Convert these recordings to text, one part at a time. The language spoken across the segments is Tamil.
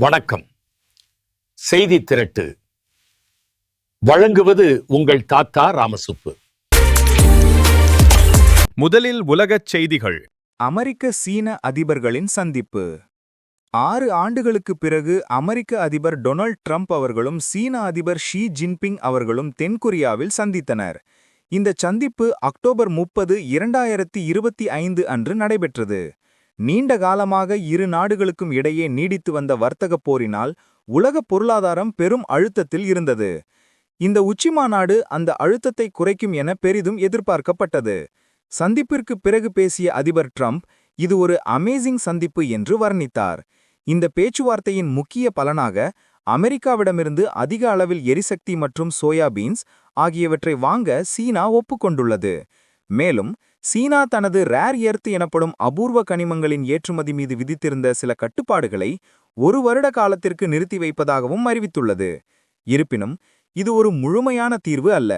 வணக்கம். செய்தி திரட்டு. வழங்குவது உங்கள் தாத்தா ராமசுப்பு. முதலில் உலகச் செய்திகள். அமெரிக்க சீன அதிபர்களின் சந்திப்பு. ஆறு ஆண்டுகளுக்குப் பிறகு அமெரிக்க அதிபர் டொனால்ட் ட்ரம்ப் அவர்களும் சீன அதிபர் ஷி ஜின்பிங் அவர்களும் தென்கொரியாவில் சந்தித்தனர். இந்த சந்திப்பு அக்டோபர் முப்பது இரண்டாயிரத்தி இருபத்தி ஐந்து அன்று நடைபெற்றது. நீண்ட காலமாக இரு நாடுகளுக்கும் இடையே நீடித்து வந்த வர்த்தகப் போரினால் உலகப் பொருளாதாரம் பெரும் அழுத்தத்தில் இருந்தது. இந்த உச்சிமாநாடு அந்த அழுத்தத்தை குறைக்கும் என பெரிதும் எதிர்பார்க்கப்பட்டது. சந்திப்பிற்கு பிறகு பேசிய அதிபர் ட்ரம்ப் இது ஒரு அமேசிங் சந்திப்பு என்று வர்ணித்தார். இந்த பேச்சுவார்த்தையின் முக்கிய பலனாக அமெரிக்காவிடமிருந்து அதிக அளவில் எரிசக்தி மற்றும் சோயாபீன்ஸ் ஆகியவற்றை வாங்க சீனா ஒப்புக்கொண்டுள்ளது. மேலும் சீனா தனது ரேர் எர்த் எனப்படும் அபூர்வ கனிமங்களின் ஏற்றுமதி மீது விதித்திருந்த சில கட்டுப்பாடுகளை ஒரு வருட காலத்திற்கு நிறுத்தி வைப்பதாகவும் அறிவித்துள்ளது. இருப்பினும் இது ஒரு முழுமையான தீர்வு அல்ல.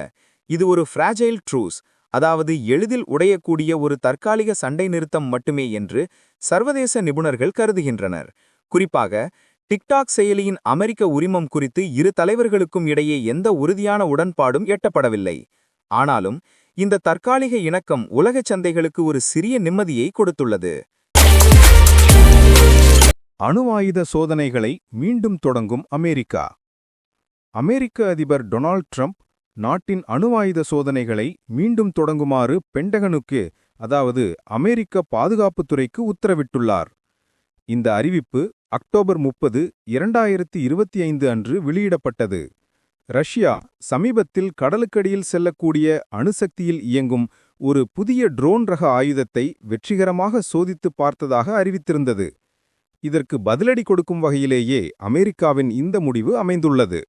இது ஒரு ஃப்ராஜைல் ட்ரூஸ் அதாவது எளிதில் உடையக்கூடிய ஒரு தற்காலிக சண்டை நிறுத்தம் மட்டுமே என்று சர்வதேச நிபுணர்கள் கருதுகின்றனர். குறிப்பாக டிக்டாக் செயலியின் அமெரிக்க உரிமம் குறித்து இரு தலைவர்களுக்கும் இடையே எந்த உறுதியான உடன்பாடும் எட்டப்படவில்லை. ஆனாலும் இந்த தற்காலிக இணக்கம் உலகச் சந்தைகளுக்கு ஒரு சிறிய நிம்மதியை கொடுத்துள்ளது. அணு ஆயுத சோதனைகளை மீண்டும் தொடங்கும் அமெரிக்கா. அமெரிக்க அதிபர் டொனால்ட் ட்ரம்ப் நாட்டின் அணு ஆயுத சோதனைகளை மீண்டும் தொடங்குமாறு பெண்டகனுக்கு அதாவது அமெரிக்க பாதுகாப்புத்துறைக்கு உத்தரவிட்டுள்ளார். இந்த அறிவிப்பு அக்டோபர் முப்பது இரண்டாயிரத்தி இருபத்தி ஐந்து அன்று வெளியிடப்பட்டது. ரஷ்யா சமீபத்தில் கடலுக்கடியில் செல்லக்கூடிய அணுசக்தியில் இயங்கும் ஒரு புதிய ட்ரோன் ரக ஆயுதத்தை வெற்றிகரமாக சோதித்து பார்த்ததாக அறிவித்திருந்தது. இதற்கு பதிலடி கொடுக்கும் வகையிலேயே அமெரிக்காவின் இந்த முடிவு அமைந்துள்ளது.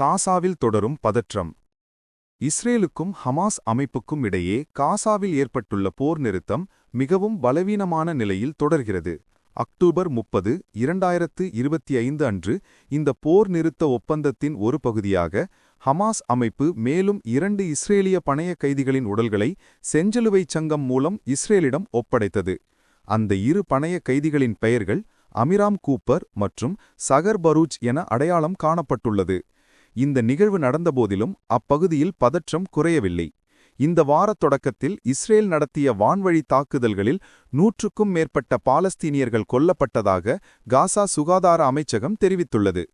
காசாவில் தொடரும் பதற்றம். இஸ்ரேலுக்கும் ஹமாஸ் அமைப்புக்கும் இடையே காசாவில் ஏற்பட்டுள்ள போர் நிறுத்தம் மிகவும் பலவீனமான நிலையில் தொடர்கிறது. அக்டோபர் முப்பது இரண்டாயிரத்து இருபத்தி ஐந்து அன்று இந்த போர் நிறுத்த ஒப்பந்தத்தின் ஒரு பகுதியாக ஹமாஸ் அமைப்பு மேலும் இரண்டு இஸ்ரேலிய பணைய கைதிகளின் உடல்களை செஞ்சலுவை சங்கம் மூலம் இஸ்ரேலிடம் ஒப்படைத்தது. அந்த இரு பணைய கைதிகளின் பெயர்கள் அமிராம் கூப்பர் மற்றும் சகர் பரூச் என அடையாளம் காணப்பட்டுள்ளது. இந்த நிகழ்வு நடந்தபோதிலும் அப்பகுதியில் பதற்றம் குறையவில்லை. இந்த வாரத் தொடக்கத்தில் இஸ்ரேல் நடத்திய வான்வழி தாக்குதல்களில் நூற்றுக்கும் மேற்பட்ட பாலஸ்தீனியர்கள் கொல்லப்பட்டதாக காசா சுகாதார அமைச்சகம் தெரிவித்துள்ளது.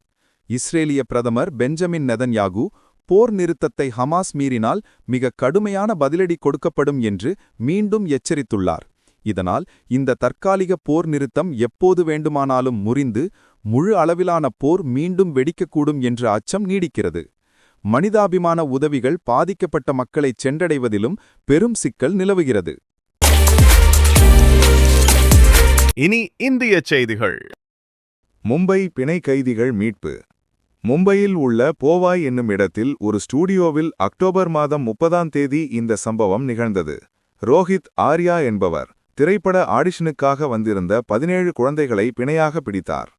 இஸ்ரேலிய பிரதமர் பெஞ்சமின் நெதன்யாகு போர் நிறுத்தத்தை ஹமாஸ் மீறினால் மிக கடுமையான பதிலடி கொடுக்கப்படும் என்று மீண்டும் எச்சரித்துள்ளார். இதனால் இந்த தற்காலிக போர் நிறுத்தம் எப்போது வேண்டுமானாலும் முறிந்து முழு அளவிலான போர் மீண்டும் வெடிக்கக்கூடும் என்ற அச்சம் நீடிக்கிறது. மனிதாபிமான உதவிகள் பாதிக்கப்பட்ட மக்களைச் சென்றடைவதிலும் பெரும் சிக்கல் நிலவுகிறது. இனி இந்திய செய்திகள். மும்பை பிணை கைதிகள் மீட்பு. மும்பையில் உள்ள போவாய் என்னும் இடத்தில் ஒரு ஸ்டூடியோவில் அக்டோபர் மாதம் முப்பதாம் தேதி இந்த சம்பவம் நிகழ்ந்தது. ரோஹித் ஆர்யா என்பவர் திரைப்பட ஆடிஷனுக்காக வந்திருந்த பதினேழு குழந்தைகளை பிணையாக பிடித்தார்.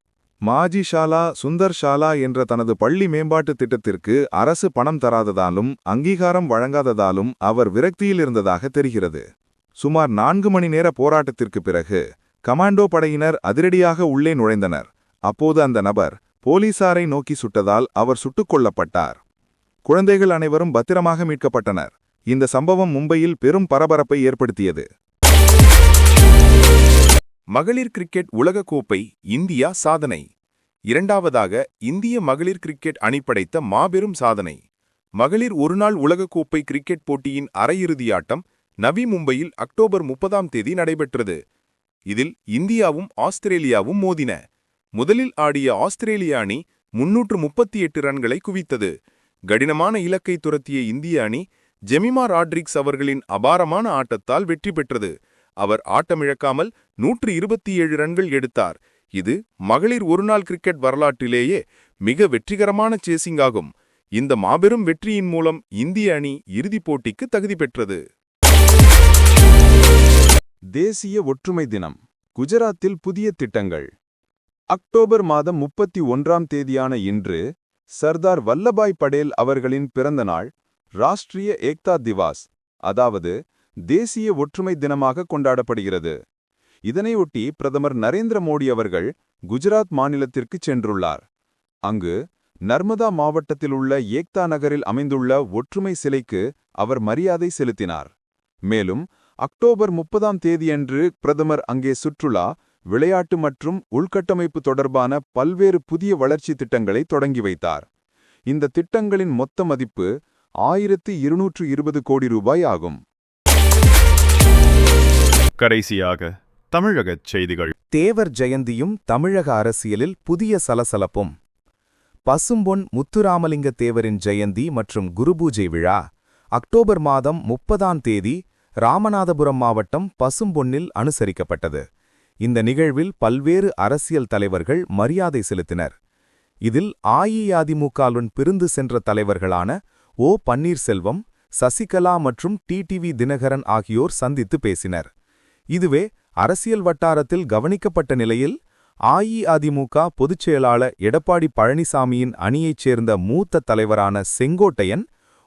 மாஜி ஷாலா சுந்தர் ஷாலா என்ற தனது பள்ளி மேம்பாட்டுத் திட்டத்திற்கு அரசு பணம் தராததாலும் அங்கீகாரம் வழங்காததாலும் அவர் விரக்தியில் இருந்ததாக தெரிகிறது. சுமார் நான்கு மணி நேர போராட்டத்திற்கு பிறகு கமாண்டோ படையினர் அதிரடியாக உள்ளே நுழைந்தனர். அப்போது அந்த நபர் போலீசாரை நோக்கி சுட்டதால் அவர் சுட்டுக் கொல்லப்பட்டார். குழந்தைகள் அனைவரும் பத்திரமாக மீட்கப்பட்டனர். இந்த சம்பவம் மும்பையில் பெரும் பரபரப்பை ஏற்படுத்தியது. மகளிர் கிரிக்கெட் உலகக்கோப்பை இந்தியா சாதனை. இரண்டாவதாக இந்திய மகளிர் கிரிக்கெட் அணி படைத்த மாபெரும் சாதனை. மகளிர் ஒருநாள் உலகக்கோப்பை கிரிக்கெட் போட்டியின் அரையிறுதியாட்டம் நவி மும்பையில் அக்டோபர் முப்பதாம் தேதி நடைபெற்றது. இதில் இந்தியாவும் ஆஸ்திரேலியாவும் மோதின. முதலில் ஆடிய ஆஸ்திரேலிய அணி முன்னூற்று முப்பத்தி எட்டு ரன்களை குவித்தது. கடினமான இலக்கை துரத்திய இந்திய அணி ஜெமிமா ராட்ரிக்ஸ் அவர்களின் அபாரமான ஆட்டத்தால் வெற்றி பெற்றது. அவர் ஆட்டமிழக்காமல் நூற்று இருபத்தி ஏழு ரன்கள் எடுத்தார். இது மகளிர் ஒருநாள் கிரிக்கெட் வரலாற்றிலேயே மிக வெற்றிகரமான சேசிங் ஆகும். இந்த மாபெரும் வெற்றியின் மூலம் இந்திய அணி இறுதிப் போட்டிக்கு தகுதி பெற்றது. தேசிய ஒற்றுமை தினம் குஜராத்தில் புதிய திட்டங்கள். அக்டோபர் மாதம் முப்பத்தி ஒன்றாம் தேதியான இன்று சர்தார் வல்லபாய் படேல் அவர்களின் பிறந்த நாள் ஏக்தா திவாஸ் அதாவது தேசிய ஒற்றுமை தினமாக கொண்டாடப்படுகிறது. இதனையொட்டி பிரதமர் நரேந்திர மோடி அவர்கள் குஜராத் மாநிலத்திற்குச் சென்றுள்ளார். அங்கு நர்மதா மாவட்டத்தில் உள்ள ஏக்தா நகரில் அமைந்துள்ள ஒற்றுமை சிலைக்கு அவர் மரியாதை செலுத்தினார். மேலும் அக்டோபர் முப்பதாம் தேதியன்று பிரதமர் அங்கே சுற்றுலா விளையாட்டு மற்றும் உள்கட்டமைப்பு தொடர்பான பல்வேறு புதிய வளர்ச்சி திட்டங்களை தொடங்கி வைத்தார். இந்த திட்டங்களின் மொத்த மதிப்பு ஆயிரத்து இருநூற்று இருபது கோடி ரூபாய் ஆகும். கடைசியாக தமிழகச் செய்திகள். தேவர் ஜெயந்தியும் தமிழக அரசியலில் புதிய சலசலப்பும். பசும்பொன் முத்துராமலிங்க தேவரின் ஜெயந்தி மற்றும் குருபூஜை விழா. அக்டோபர் மாதம் முப்பதாம் தேதி ராமநாதபுரம் மாவட்டம் பசும்பொன்னில் அனுசரிக்கப்பட்டது. இந்த நிகழ்வில் பல்வேறு அரசியல் தலைவர்கள் மரியாதை செலுத்தினர். இதில் அஇஅதிமுகவுடன் பிரிந்து சென்ற தலைவர்களான ஓ பன்னீர்செல்வம் சசிகலா மற்றும் டிடிவி தினகரன் ஆகியோர் சந்தித்து பேசினர். இதுவே அரசியல் வட்டாரத்தில் கவனிக்கப்பட்ட நிலையில் அஇஅதிமுக பொதுச் செயலாளர் எடப்பாடி பழனிசாமியின் அணியைச் சேர்ந்த மூத்த தலைவரான செங்கோட்டையன்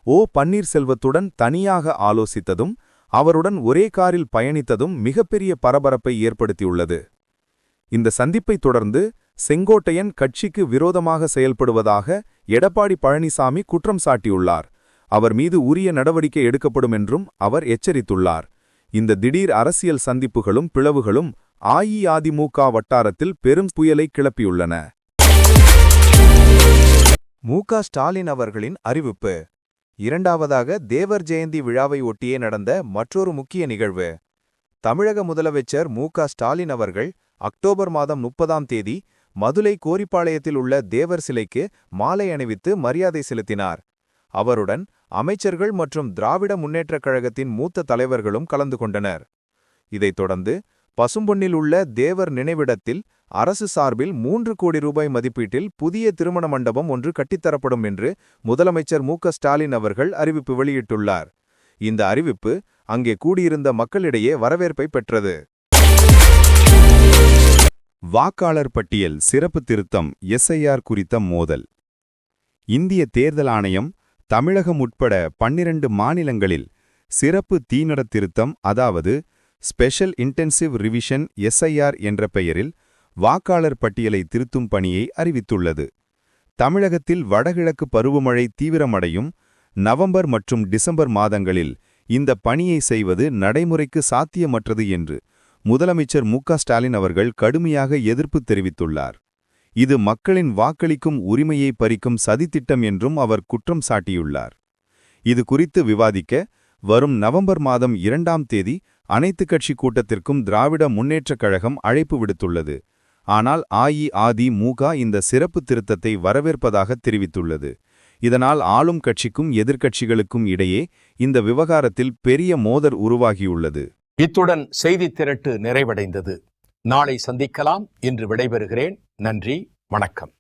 ஓ. பன்னீர்செல்வத்துடன் தனியாக ஆலோசித்ததும் அவருடன் ஒரே காரில் பயணித்ததும் மிகப்பெரிய பரபரப்பை ஏற்படுத்தியுள்ளது. இந்த சந்திப்பைத் தொடர்ந்து செங்கோட்டையன் கட்சிக்கு விரோதமாக செயல்படுவதாக எடப்பாடி பழனிசாமி குற்றம் சாட்டியுள்ளார். அவர் மீது உரிய நடவடிக்கை எடுக்கப்படும் என்றும் அவர் எச்சரித்துள்ளார். இந்த திடீர் அரசியல் சந்திப்புகளும் பிளவுகளும் அஇஅதிமுக வட்டாரத்தில் பெரும் புயலை கிளப்பியுள்ளன. மு க ஸ்டாலின் அவர்களின் அறிவிப்பு. இரண்டாவதாக தேவர் ஜெயந்தி விழாவை ஒட்டியே நடந்த மற்றொரு முக்கிய நிகழ்வு. தமிழக முதலமைச்சர் மு க ஸ்டாலின் அவர்கள் அக்டோபர் மாதம் முப்பதாம் தேதி மதுரை கோரிப்பாளையத்தில் உள்ள தேவர் சிலைக்கு மாலை அணிவித்து மரியாதை செலுத்தினார். அவருடன் அமைச்சர்கள் மற்றும் திராவிட முன்னேற்றக் கழகத்தின் மூத்த தலைவர்களும் கலந்து கொண்டனர். இதைத் தொடர்ந்து பசும்பொன்னில் உள்ள தேவர் நினைவிடத்தில் அரசு சார்பில் மூன்று கோடி ரூபாய் மதிப்பீட்டில் புதிய திருமண மண்டபம் ஒன்று கட்டித்தரப்படும் என்று முதலமைச்சர் மு. ஸ்டாலின் அவர்கள் அறிவிப்பு வெளியிட்டுள்ளார். இந்த அறிவிப்பு அங்கே கூடியிருந்த மக்களிடையே வரவேற்பை பெற்றது. வாக்காளர் பட்டியல் சிறப்பு திருத்தம் எஸ்ஐஆர் குறித்த மோதல். இந்திய தேர்தல் ஆணையம் தமிழகம் உட்பட பன்னிரண்டு மாநிலங்களில் சிறப்பு தீநட திருத்தம் அதாவது ஸ்பெஷல் இன்டென்சிவ் ரிவிஷன் எஸ்ஐஆர் என்ற பெயரில் வாக்காளர் பட்டியலை திருத்தும் பணியை அறிவித்துள்ளது. தமிழகத்தில் வடகிழக்கு பருவமழை தீவிரமடையும் நவம்பர் மற்றும் டிசம்பர் மாதங்களில் இந்த பணியை செய்வது நடைமுறைக்கு சாத்தியமற்றது என்று முதலமைச்சர் மு ஸ்டாலின் அவர்கள் கடுமையாக எதிர்ப்பு தெரிவித்துள்ளார். இது மக்களின் வாக்களிக்கும் உரிமையை பறிக்கும் சதித்திட்டம் என்றும் அவர் குற்றம் சாட்டியுள்ளார். இது குறித்து விவாதிக்க வரும் நவம்பர் மாதம் இரண்டாம் தேதி அனைத்துக் கட்சி கூட்டத்திற்கும் திராவிட முன்னேற்றக் கழகம் அழைப்பு விடுத்துள்ளது. ஆனால் அஇஅதிமுக இந்த சிறப்பு திருத்தத்தை வரவேற்பதாக தெரிவித்துள்ளது. இதனால் ஆளும் கட்சிக்கும் எதிர்க்கட்சிகளுக்கும் இடையே இந்த விவகாரத்தில் பெரிய மோதல் உருவாகியுள்ளது. இத்துடன் செய்தி திரட்டு நிறைவடைந்தது. நாளை சந்திக்கலாம். என்று விடைபெறுகிறேன். நன்றி வணக்கம்.